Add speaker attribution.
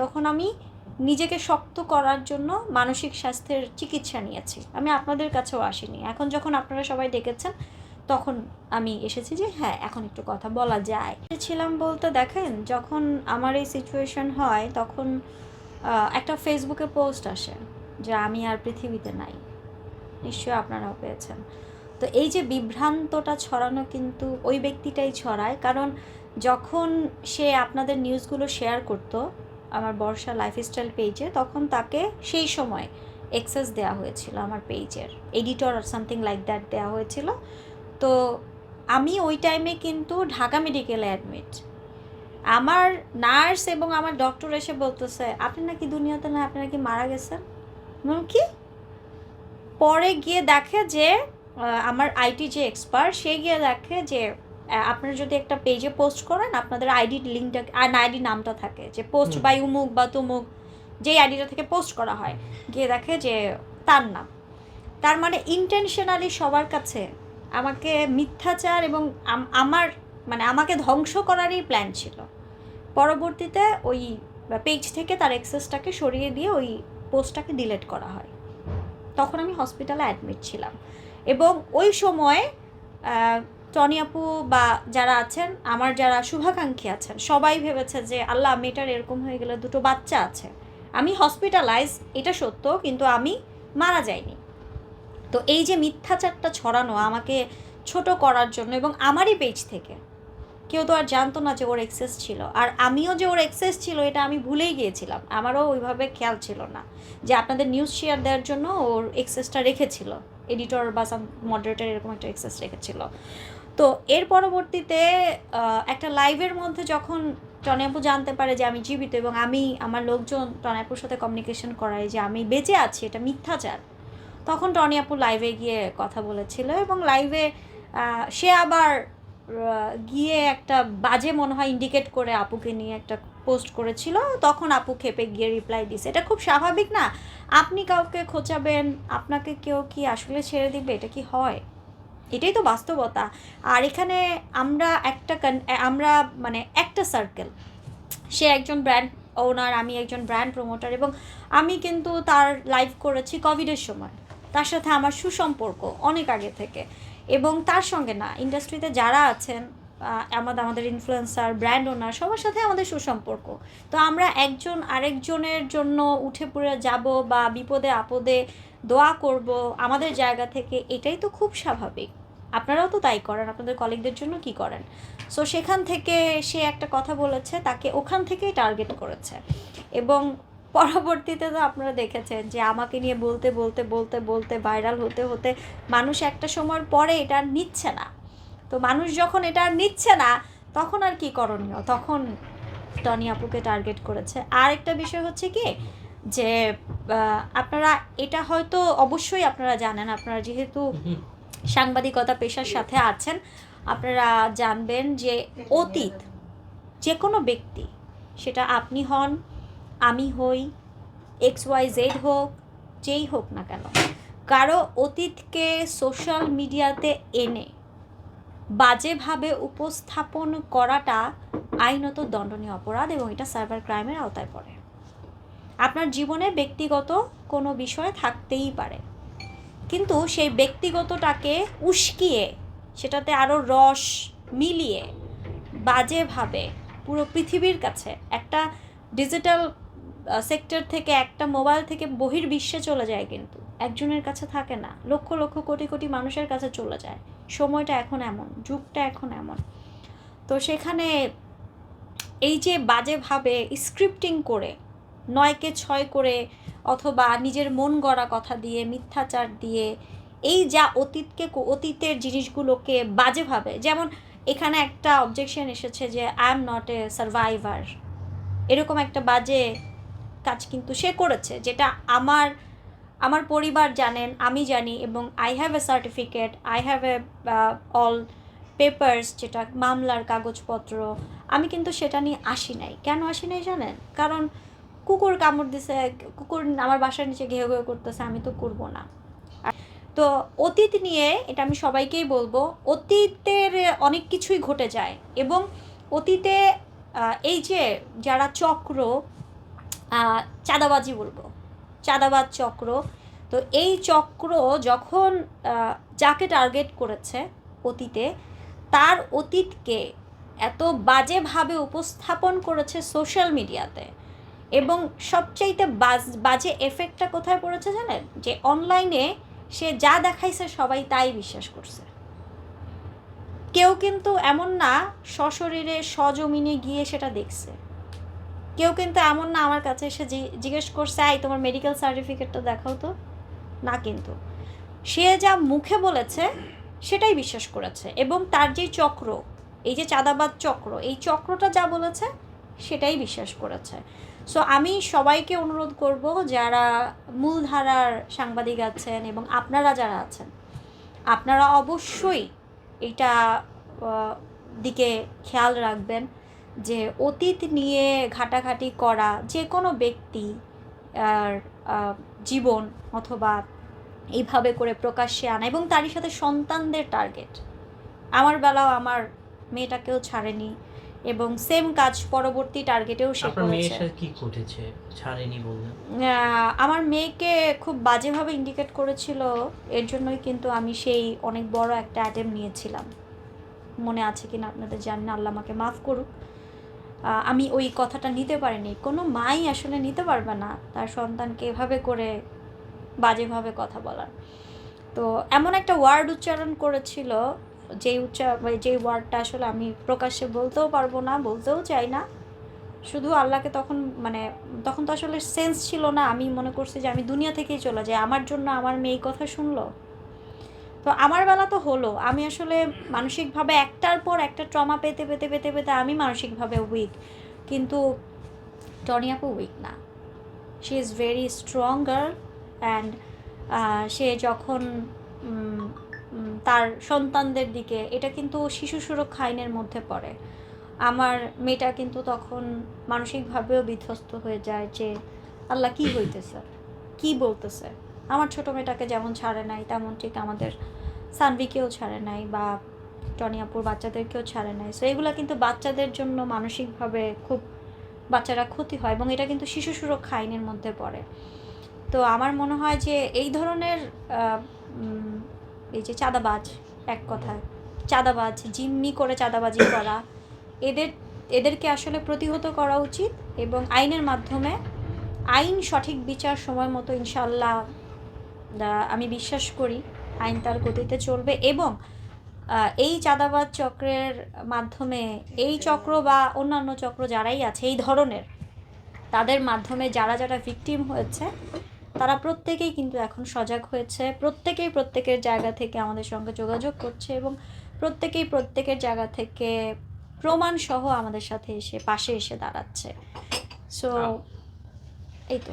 Speaker 1: তখন আমি নিজেকে শক্ত করার জন্য মানসিক স্বাস্থ্যের চিকিৎসা নিয়েছি। আমি আপনাদের কাছেও আসিনি। এখন যখন আপনারা সবাই ডেকেছেন, তখন আমি এসেছি যে হ্যাঁ এখন একটু কথা বলা যায়। ছিলাম বলতে দেখেন, যখন আমার এই সিচুয়েশন হয়, তখন একটা ফেসবুকে পোস্ট আসে যে, আমি আর পৃথিবীতে নাই। নিশ্চয়ই আপনারাও পেয়েছেন। তো এই যে বিভ্রান্তটা ছড়ানো কিন্তু ওই ব্যক্তিটাই ছড়ায়, কারণ যখন সে আপনাদের নিউজগুলো শেয়ার করতো আমার বর্ষা লাইফস্টাইল পেজে তখন তাকে সেই সময় এক্সেস দেওয়া হয়েছিল আমার পেজের এডিটর আর সামথিং লাইক দ্যাট দেওয়া হয়েছিল। তো আমি ওই টাইমে কিন্তু ঢাকা মেডিকেলে অ্যাডমিট আমার নার্স এবং আমার ডক্টর এসে বলতেছে, আপনি নাকি দুনিয়াতে না, আপনি নাকি মারা গেছেন? কি? পরে গিয়ে দেখে যে আমার আইটি যে এক্সপার্ট সে গিয়ে দেখে যে আপনারা যদি একটা পেজে পোস্ট করেন আপনাদের আইডি লিঙ্কটা আর আইডি নামটা থাকে যে পোস্ট। বাই উমুক বা তুমুক যেই আইডিটা থেকে পোস্ট করা হয় গিয়ে দেখে যে তার নাম। তার মানে ইন্টেনশনালি সবার কাছে আমাকে মিথ্যাচার এবং আমার মানে আমাকে ধ্বংস করারই প্ল্যান ছিল। পরবর্তীতে ওই পেজ থেকে তার অ্যাক্সেসটাকে সরিয়ে দিয়ে ওই পোস্টটাকে ডিলিট করা হয়। তখন আমি হসপিটালে অ্যাডমিট ছিলাম। এবং ওই সময় টনি আপু বা যারা আছেন, আমার যারা শুভাকাঙ্ক্ষী আছেন, সবাই ভেবেছে যে, আল্লাহ, মেয়েটার এরকম হয়ে গেলে দুটো বাচ্চা আছে। আমি হসপিটালাইজ এটা সত্য, কিন্তু আমি মারা যাইনি। তো এই যে মিথ্যাচারটা ছড়ানো আমাকে ছোট করার জন্য এবং আমারই পেজ থেকে, কেউ তো আর জানতো না যে ওর এক্সেস ছিল। আর আমিও যে ওর এক্সেস ছিল, এটা আমি ভুলেই গিয়েছিলাম। আমারও ওইভাবে খেয়াল ছিল না যে আপনাদের নিউজ শেয়ার দেওয়ার জন্য ওর এক্সেসটা রেখেছিল। এডিটর বা সাম মডারেটর এরকম একটা এক্সেস রেখেছিল। তো এর পরবর্তীতে একটা লাইভের মধ্যে যখন টনিয়াপু জানতে পারে যে আমি জীবিত এবং আমি, আমার লোকজন টনিয়াপুর সাথে কমিউনিকেশন করাই যে আমি বেঁচে আছি, এটা মিথ্যাচার, তখন টনি টনিয়াপু লাইভে গিয়ে কথা বলেছিল এবং লাইভে সে আবার গিয়ে একটা বাজে মনে হয় ইন্ডিকেট করে আপুকে নিয়ে একটা পোস্ট করেছিল, তখন আপু খেপে গিয়ে রিপ্লাই দিছে এটা খুব স্বাভাবিক না? আপনি কাউকে খোঁচাবেন, আপনাকে কেউ কি আসলে ছেড়ে দিবে? এটা কি হয়? এটাই তো বাস্তবতা। আর এখানে আমরা একটা আমরা মানে একটা সার্কেল সে একজন ব্র্যান্ড ওনার আমি একজন ব্র্যান্ড প্রমোটার এবং আমি কিন্তু তার লাইভ করেছি কোভিডের সময়। তার সাথে আমার সুসম্পর্ক অনেক আগে থেকে। এবং তার সঙ্গে না ইন্ডাস্ট্রিতে যারা আছেন আমাদের আমাদের ইনফ্লুয়েন্সার ব্র্যান্ড ওনার সবার সাথে আমাদের সুসম্পর্ক। তো আমরা একজন আরেকজনের জন্য উঠে পড়ে যাব বা বিপদে আপদে দোয়া করব আমাদের জায়গা থেকে, এটাই তো খুব স্বাভাবিক। আপনারাও তো তাই করেন, আপনাদের কলিগদের জন্য কি করেন? সো সেখান থেকে সে একটা কথা বলেছে, তাকে ওখান থেকেই টার্গেট করেছে। এবং পরবর্তীতে তো আপনারা দেখেছেন যে আমাকে নিয়ে বলতে বলতে বলতে বলতে ভাইরাল হতে হতে মানুষ একটা সময়ের পরে এটা নিচ্ছে না। তো মানুষ যখন এটা নিচ্ছে না, তখন আর কি করণীয়? তখন টনি আপুকে টার্গেট করেছে। আর একটা বিষয় হচ্ছে কি যে আপনারা এটা হয়তো অবশ্যই আপনারা জানেন, আপনারা যেহেতু সাংবাদিকতা পেশার সাথে আছেন। আপনারা জানবেন যে অতীত যে কোনো ব্যক্তি, সেটা আপনি হন, আমি হই, এক্স ওয়াই জেড হোক, যেই হোক না কেন, কারও অতীতকে সোশ্যাল মিডিয়াতে এনে বাজেভাবে উপস্থাপন করাটা আইনত দণ্ডনীয় অপরাধ এবং এটা সাইবার ক্রাইমের আওতায় পড়ে। আপনার জীবনে ব্যক্তিগত কোনো বিষয় থাকতেই পারে। কিন্তু সেই ব্যক্তিগতটাকে উস্কিয়ে, সেটাতে আরও রস মিলিয়ে, বাজেভাবে পুরো পৃথিবীর কাছে একটা ডিজিটাল সেক্টর থেকে একটা মোবাইল থেকে বহির্বিশ্বে চলে যায় কিন্তু। একজনের কাছে থাকে না, লক্ষ লক্ষ কোটি কোটি মানুষের কাছে চলে যায়। সময়টা এখন এমন, যুগটা এখন এমন। তো সেখানে এই যে বাজেভাবে স্ক্রিপ্টিং করে নয়কে ছয় করে অথবা নিজের মন গড়া কথা দিয়ে, মিথ্যাচার দিয়ে, এই যা অতীতকে অতীতের জিনিসগুলোকে বাজেভাবে, যেমন এখানে একটা অবজেকশন এসেছে যে I am not a survivor এরকম একটা বাজে কাজ কিন্তু সে করেছে, যেটা আমার আমার পরিবার জানেন, আমি জানি এবং I have a certificate I have a all papers যেটা মামলার কাগজপত্র, আমি কিন্তু সেটা নিয়ে আসি নাই। কেন আসি নাই জানেন? কারণ কুকুর কামড় দিছে, কুকুর আমার বাসার নিচে ঘেউ ঘেউ করতেছে, আমি তো করব না। তো অতীত নিয়ে এটা আমি সবাইকেই বলব, অতীতের অনেক কিছুই ঘটে যায় এবং অতীতে এই যে যারা চক্র চাঁদাবাজি বলব, চাঁদাবাজ চক্র, তো এই চক্র যখন যাকে টার্গেট করেছে অতীতে, তার অতীতকে এত বাজেভাবে উপস্থাপন করেছে সোশ্যাল মিডিয়াতে এবং সবচাইতে বাজ, বাজে এফেক্টটা কোথায় পড়েছে জানেন? যে অনলাইনে সে যা দেখাইছে সবাই তাই বিশ্বাস করছে। কেউ কিন্তু এমন না সশরীরে সজমিনে গিয়ে সেটা দেখছে। কেউ কিন্তু এমন না আমার কাছে এসে জিজ্ঞেস করছে, আই, তোমার মেডিকেল সার্টিফিকেটটা দেখাও তো। না কিন্তু। সে যা মুখে বলেছে, সেটাই বিশ্বাস করেছে এবং তার যে চক্র, এই যে চাঁদাবাদ চক্র, এই চক্রটা যা বলেছে সেটাই বিশ্বাস করেছে। সো আমি সবাইকে অনুরোধ করব যারা মূলধারার সাংবাদিক আছেন এবং আপনারা যারা আছেন, আপনারা অবশ্যই এটা দিকে খেয়াল রাখবেন যে অতীত নিয়ে ঘাটাঘাটি করা যে কোনো ব্যক্তি আর জীবন অথবা এইভাবে করে প্রকাশ্যে আনা এবং তারই সাথে সন্তানদের টার্গেট আমার বেলাও আমার মেয়েটাকেও ছাড়েনি। এবং সেম কাজ পরবর্তী টার্গেটেও সে করেছে।
Speaker 2: কি ঘটেছে? ছাড়েনি বললেন।
Speaker 1: আমার মেয়েকে খুব বাজেভাবে ইন্ডিকেট করেছিল এর জন্যই কিন্তু আমি সেই অনেক বড় একটা অ্যাটেম্প নিয়েছিলাম। মনে আছে কিনা আপনাদের জানি না আল্লাহ আমাকে মাফ করুক। আমি ওই কথাটা নিতে পারিনি। কোনো মাই আসলে নিতে পারবে না তার সন্তানকে এভাবে করে বাজেভাবে কথা বলার। তো এমন একটা ওয়ার্ড উচ্চারণ করেছিল যেই মানে যেই ওয়ার্ডটা আসলে আমি প্রকাশ্যে বলতেও পারব না, বলতেও চাই না। শুধু আল্লাহকে তখন মানে তখন তো আসলে সেন্স ছিল না। আমি মনে করছি যে আমি দুনিয়া থেকেই চলে যাই। আমার জন্য আমার মেয়ে কথা শুনলো। তো আমার বেলা তো হলো। আমি আসলে মানসিকভাবে একটার পর একটা ট্রমা পেতে পেতে পেতে পেতে আমি মানসিকভাবে উইক কিন্তু টনি আপু উইক না। She is very strong girl and সে যখন তার সন্তানদের দিকে, এটা কিন্তু শিশু সুরক্ষা আইনের মধ্যে পড়ে। আমার মেয়েটা কিন্তু তখন মানসিকভাবেও বিধ্বস্ত হয়ে যায় যে, আল্লাহ, কি হইতেছে? কি বলতেছে? আমার ছোটো মেয়েটাকে যেমন ছাড়ে নাই, তেমন ঠিক আমাদের সানভিকেও ছাড়ে নাই বা টনিয়াপুর বাচ্চাদেরকেও ছাড়ে নাই। সো এগুলো কিন্তু বাচ্চাদের জন্য মানসিকভাবে খুব, বাচ্চারা ক্ষতি হয় এবং এটা কিন্তু শিশু সুরক্ষা আইনের মধ্যে পড়ে। তো আমার মনে হয় যে এই ধরনের এই যে চাঁদাবাজ, এক কথায়। চাঁদাবাজ, জিম্মি করে চাঁদাবাজি করা। এদের, এদেরকে আসলে প্রতিহত করা উচিত এবং আইনের মাধ্যমে আইন সঠিক বিচার সময় মতো ইনশাল্লাহ আমি বিশ্বাস করি আইন তার গতিতে চলবে এবং এই চাঁদাবাজ চক্রের মাধ্যমে এই চক্র বা অন্যান্য চক্র যারাই আছে, এই ধরনের, তাদের মাধ্যমে যারা যারা ভিকটিম হয়েছে তারা প্রত্যেকেই কিন্তু এখন সজাগ হয়েছে প্রত্যেকেই প্রত্যেকের জায়গা থেকে আমাদের সঙ্গে যোগাযোগ করছে এবং প্রত্যেকেই প্রত্যেকের জায়গা থেকে প্রমাণ সহ আমাদের সাথে এসে পাশে এসে দাঁড়াচ্ছে। সো এই তো।